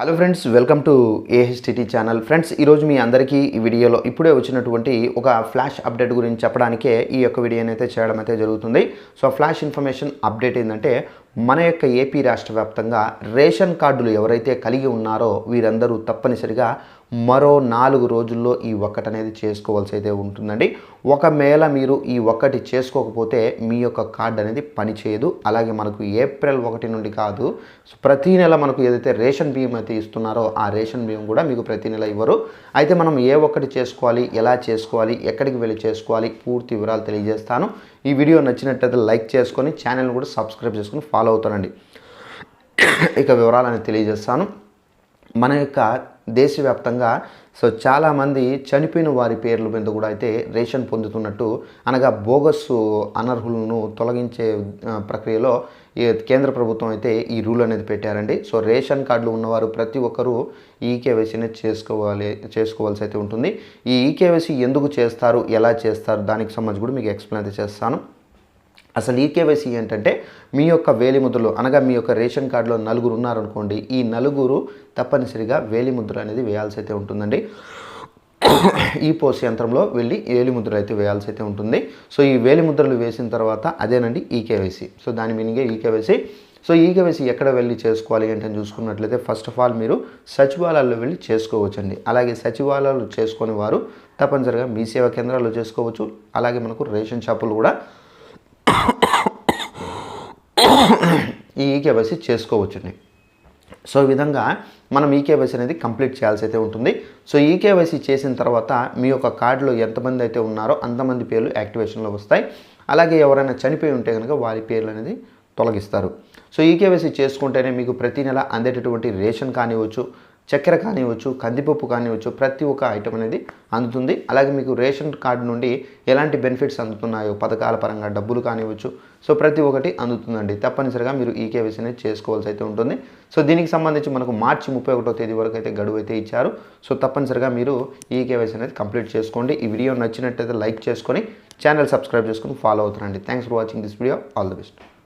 Hello friends welcome to AHTT channel friends ఈరోజు మీ అందరికీ ఈ వీడియోలో ఇప్పుడే వచ్చినటువంటి ఒక ఫ్లాష్ అప్డేట్ గురించి చెప్పడానికే ఈ యొక్క వీడియోని అయితే చేయడం అయితే జరుగుతుంది. సో ఫ్లాష్ ఇన్ఫర్మేషన్ అప్డేట్ ఏంటంటే మన యొక్క ఏపీ రాష్ట్ర వ్యాప్తంగా రేషన్ కార్డులు ఎవరైతే కలిగి ఉన్నారో వీరందరూ తప్పనిసరిగా మరో నాలుగు రోజుల్లో ఈ ఒక్కటి అనేది చేసుకోవాల్సి అయితే ఉంటుందండి. ఒకవేళ మీరు ఈ ఒక్కటి చేసుకోకపోతే మీ యొక్క కార్డు అనేది పనిచేయదు. అలాగే మనకు ఏప్రిల్ ఒకటి నుండి కాదు సో ప్రతి నెల మనకు ఏదైతే రేషన్ బియ్యం అయితే ఇస్తున్నారో ఆ రేషన్ బియ్యం కూడా మీకు ప్రతి నెల ఇవ్వరు. అయితే మనం ఏ ఒక్కటి చేసుకోవాలి ఎలా చేసుకోవాలి ఎక్కడికి వెళ్ళి చేసుకోవాలి పూర్తి వివరాలు తెలియజేస్తాను. ఈ వీడియో నచ్చినట్లయితే లైక్ చేసుకొని ఛానల్ కూడా సబ్స్క్రైబ్ చేసుకొని ఫాలో అవుతానండి. ఇక వివరాలని తెలియజేస్తాను. మన యొక్క దేశవ్యాప్తంగా సో చాలామంది చనిపోయిన వారి పేర్ల మీద కూడా అయితే రేషన్ పొందుతున్నట్టు అనగా బోగస్ అనర్హులను తొలగించే ప్రక్రియలో కేంద్ర ప్రభుత్వం అయితే ఈ రూల్ అనేది పెట్టారండి. సో రేషన్ కార్డులు ఉన్నవారు ప్రతి ఒక్కరూ ఈ కేవైసీని చేసుకోవాలి చేసుకోవాల్సి అయితే ఉంటుంది. ఈ ఈకేవైసీ ఎందుకు చేస్తారు ఎలా చేస్తారు దానికి సంబంధించి కూడా మీకు ఎక్స్ప్లెయిన్ అయితే చేస్తాను. అసలు ఈ కేవైసీ ఏంటంటే మీ యొక్క వేలిముద్రలు అనగా మీ యొక్క రేషన్ కార్డులో నలుగురు ఉన్నారనుకోండి ఈ నలుగురు తప్పనిసరిగా వేలిముద్ర అనేది వేయాల్సి అయితే ఉంటుందండి. ఈ పోస్ యంత్రంలో వెళ్ళి వేలిముద్రలు అయితే వేయాల్సి అయితే ఉంటుంది. సో ఈ వేలిముద్రలు వేసిన తర్వాత అదేనండి ఈ కేవైసీ. సో దాని మీనింగే ఈ కేవైసీ. సో ఈ కేవైసీ ఎక్కడ వెళ్ళి చేసుకోవాలి ఏంటని చూసుకున్నట్లయితే ఫస్ట్ ఆఫ్ ఆల్ మీరు సచివాలయాల్లో వెళ్ళి చేసుకోవచ్చండి. అలాగే సచివాలయాలు చేసుకునే వారు తప్పనిసరిగా మీ సేవా కేంద్రాల్లో చేసుకోవచ్చు. అలాగే మనకు రేషన్ షాపులు కూడా ఈ ఈకేవైసీ చేసుకోవచ్చండి. సో ఈ విధంగా మనం ఈకేవైసీ అనేది కంప్లీట్ చేయాల్సి అయితే ఉంటుంది. సో ఈకేవైసీ చేసిన తర్వాత మీ యొక్క కార్డులో ఎంతమంది అయితే ఉన్నారో అంతమంది పేర్లు యాక్టివేషన్లో వస్తాయి. అలాగే ఎవరైనా చనిపోయి ఉంటే కనుక వారి పేర్లు అనేది తొలగిస్తారు. సో ఈకేవైసీ చేసుకుంటేనే మీకు ప్రతి నెల అందేటటువంటి రేషన్ కానివ్వచ్చు చక్కెర కానివ్వచ్చు కందిపప్పు కానివ్వచ్చు ప్రతి ఒక్క ఐటమ్ అనేది అందుతుంది. అలాగే మీకు రేషన్ కార్డు నుండి ఎలాంటి బెనిఫిట్స్ అందుతున్నాయో పథకాల పరంగా డబ్బులు కానివ్వచ్చు సో ప్రతి ఒక్కటి అందుతుందండి. తప్పనిసరిగా మీరు ఈ కేవైసీ అనేది చేసుకోవాల్సి అయితే ఉంటుంది. సో దీనికి సంబంధించి మనకు మార్చి ముప్పై ఒకటో తేదీ వరకు అయితే గడువు అయితే ఇచ్చారు. సో తప్పనిసరిగా మీరు ఈ కేవైసీ అనేది కంప్లీట్ చేసుకోండి. ఈ వీడియో నచ్చినట్టయితే లైక్ చేసుకొని ఛానల్ సబ్స్క్రైబ్ చేసుకొని ఫాలో అవుతారండి. Thanks for watching this video all the best